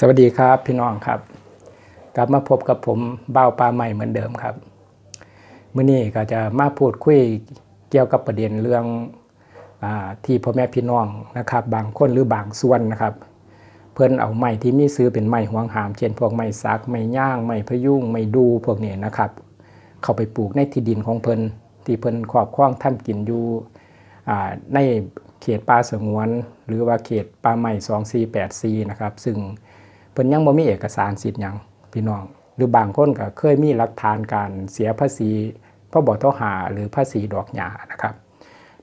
สวัสดีครับพี่น้องครับ กลับมาพบกับผมเบ้าปลาใหม่เหมือนเดิมครับเมื้อนี้ก็จะมาพูดคุยเกี่ยวกับประเด็นเรื่องอที่พ่อแม่พี่น้องนะครับ บางคนหรือบางส่วนนะครับ เพิ่นเอาไม้ที่มีซื้อเป็นไม้ห่วงหาม เช่นพวกไม้สักไม้ย่างไม้พยุงไม้ดูพวกนี้นะครับ เข้าไปปลูกในที่ดินของเพิ่นที่เพิ่นครอบครองทำกินอยู่ในเขตป่าสงวน หรือว่าเขตป่าไม้2484นะครับ ซึ่ง เพิ่นยังบ่มีเอกสารสิทธิ์หยังพี่น้อง หรือบางคนก็เคยมีหลักฐานการเสียภาษีพบทหาหรือภาษีดอกหญ้านะครับ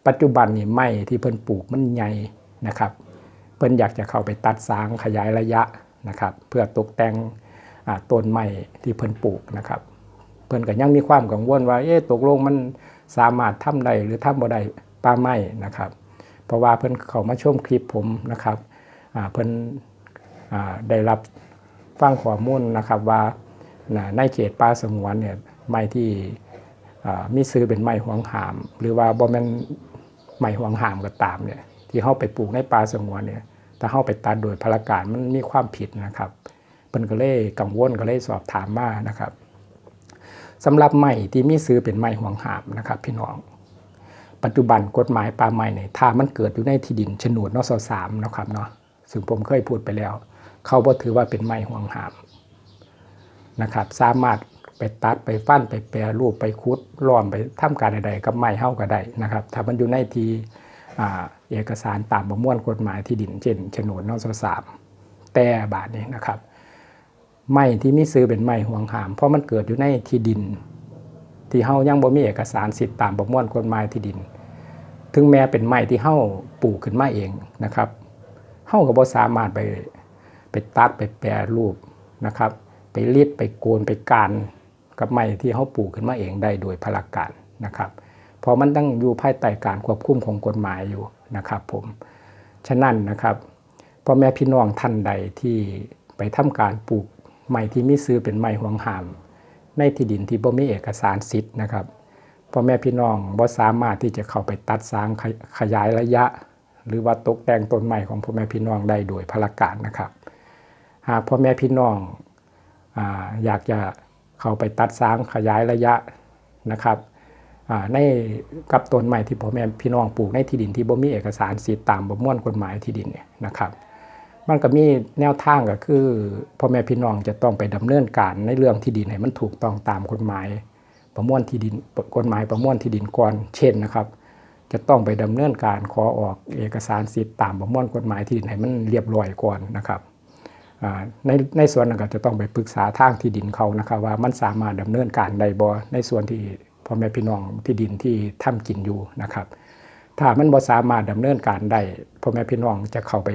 ปัจจุบันนี่ไม้ที่เพิ่นปลูกมันใหญ่นะครับ เพิ่นอยากจะเข้าไปตัดสางขยายระยะนะครับ เพื่อตกแต่งต้นไม้ที่เพิ่นปลูกนะครับ เพิ่นก็ยังมีความกังวลว่าเอ๊ะตกลงมันสามารถทำได้หรือทำบ่ได้ป่าไม้นะครับ เพราะว่าเพิ่นเข้ามาชมคลิปผมนะครับเพิ่น ได้รับฟังข้อมูลนะครับว่าน่ะในเขตป่าสงวนเนี่ยไม้ที่มีซื้อเป็นไม้ห่วงหาม หรือว่าบ่แม่นไม้ห่วงหามก็ตามเนี่ยที่เฮาไปปลูกในป่าสงวนเนี่ยถ้าเฮาไปตัดโดยพลการมันมีความผิดนะครับเพิ่นก็เลยกังวลก็เลยสอบถามมานะครับสำหรับไม้ที่มีซื้อเป็นไม้ห่วงหามนะครับ พี่น้อง ปัจจุบันกฎหมายป่าไม้เนี่ยถ้ามันเกิดอยู่ในที่ดินโฉนดนสสามนะครับเนาะซึ่งผมเคยพูดไปแล้ว เขาบ่ถือว่าเป็นไม้ห่วงหามนะครับ สามารถไปตัดไปฟันไปแปรรูปไปคุดล้อมไปทำการใดๆกับไม้เฮาก็ได้นะครับ ถ้ามันอยู่ในทีเอกสารตามประมวลกฎหมายที่ดินเช่นโฉนดนสสามแต่บาทนี้นะครับ ไม้ที่มีซื้อเป็นไม้ห่วงหาม เพราะมันเกิดอยู่ในที่ดิน ที่เฮายังบ่มีเอกสารสิทธิ์ตามประมวลกฎหมายที่ดิน ถึงแม้เป็นไม้ที่เฮาปลูกขึ้นมาเองนะครับเฮาก็บ่สามารถไป ไปตัดไปแปรรูปนะครับ ไปรีดไปโกนไปการกับไม้ที่เฮาปลูกขึ้นมาเองได้โดยพลการนะครับเพราะมันต้องอยู่ภายใต้การควบคุมของกฎหมายอยู่นะครับ ผมฉะนั้นนะครับพ่อแม่พี่น้องท่านใดที่ไปทำการปลูกไม้ที่มีซื้อเป็นไม้ห่วงหาม ในที่ดินที่บ่มีเอกสารสิทธิ์นะครับพ่อแม่พี่น้องบ่สามารถที่จะเข้าไปตัดสางขยขยายระยะ หรือว่าตกแต่งต้นไม้ของพ่อแม่พี่น้องได้โดยพลการนะครับ หากพ่อแม่พี่น้องออยากจะเข้าไปตัดสร้างขยายระยะนะครับในกับต้นไม้ที่พ่อแม่พี่น้องปลูกในที่ดินที่บ่มีเอกสารสิทธิ์ตามประมวลกฎหมายที่ดินเนี่ยนะครับ มันก็มีแนวทางก็คือพ่อแม่พี่น้องจะต้องไปดำเนินการในเรื่องที่ดินให้มันถูกต้องตามกฎหมายประมวลที่ดินกฎหมายประมวลที่ดินก่อนเช่นนะครับ จะต้องไปดำเนินการขอออกเอกสารสิทธิ์ตามประมวลกฎหมายที่ดินให้มันเรียบร้อยก่อนนะครับ ในในส่วนนั้นก็จะต้องไปปรึกษาทางที่ดินเขานะครับว่ามันสามารถดำเนินการได้บ่ในส่วนที่พ่อแม่พี่น้องที่ดินที่ทำกินอยู่นะครับ ถ้ามันบ่สามารถดำเนินการได้พ่อแม่พี่น้องจะเข้าไป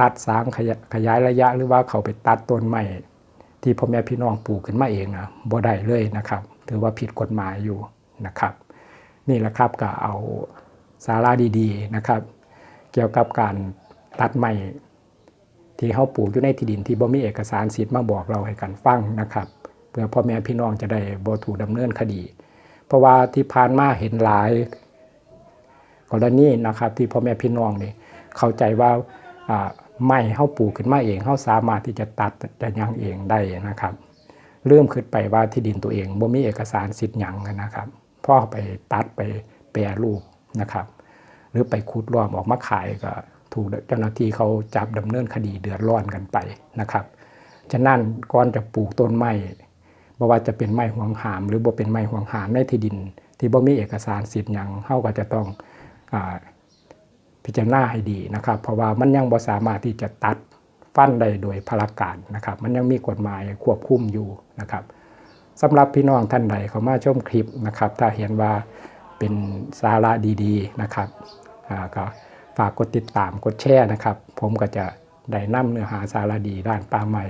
ตัดสางขยขยายระยะหรือว่าเขาไปตัดต้นไม้ที่พ่อแม่พี่น้องปลูกขึ้นมาเองนะบ่ได้เลยนะครับ ถือว่าผิดกฎหมายอยู่นะครับ นี่แหละครับก็เอาสาระดีๆนะครับ เกี่ยวกับการตัดไม้ ที่เขาปลูกอยู่ในที่ดินที่บ่มีเอกสารสิทธิ์มาบอกเราให้กันฟังนะครับ เพื่อพ่อแม่พี่น้องจะได้บ่ถูกดำเนินคดี เพราะว่าที่ผ่านมาเห็นหลายกรณีนะครับที่พ่อแม่พี่น้องนี่เข้าใจว่าไม้เฮาปลูกขึ้นมาเองเฮาสามารถที่จะตัดจะหยังเองได้นะครับเริ่มคิดไปว่าที่ดินตัวเองบ่มีเอกสารสิทธิ์ยังนะครับพ่อไปตัดไปแปรรูปนะครับ หรือไปขุดล้อมออกมาขายก็ ถูกเจ้าหน้าที่เขาจับดำเนินคดีเดือดร้อนกันไปนะครับ ฉะนั้นก่อนจะปลูกต้นไม้บ่ว่าจะเป็นไม้ห่วงหาม หรือบ่เป็นไม้ห่วงหามในที่ดิน ที่บ่มีเอกสารสิทธิ์หยังเฮาก็จะต้องอพิจารณาให้ดีนะครับ เพราะว่ามันยังบ่สามารถที่จะตัดฟันได้โดยพลการนะครับ มันยังมีกฎหมายควบคุมอยู่นะครับสำหรับพี่น้องท่านใดเขามาชมคลิปนะครับ ถ้าเห็นว่าเป็นสาระดีๆนะครับก็ ฝากกดติดตามกดแชร์นะครับ ผมก็จะได้นำเนื้อหาสารดีด้านป่าใหม่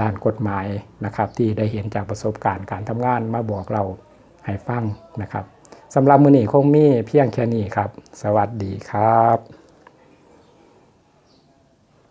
ด้านกฎหมายนะครับ ที่ได้เห็นจากประสบการณ์การทำงานมาบอกเราให้ฟังนะครับสำหรับมือนี้คงมีเพียงแค่นี้ครับ สวัสดีครับ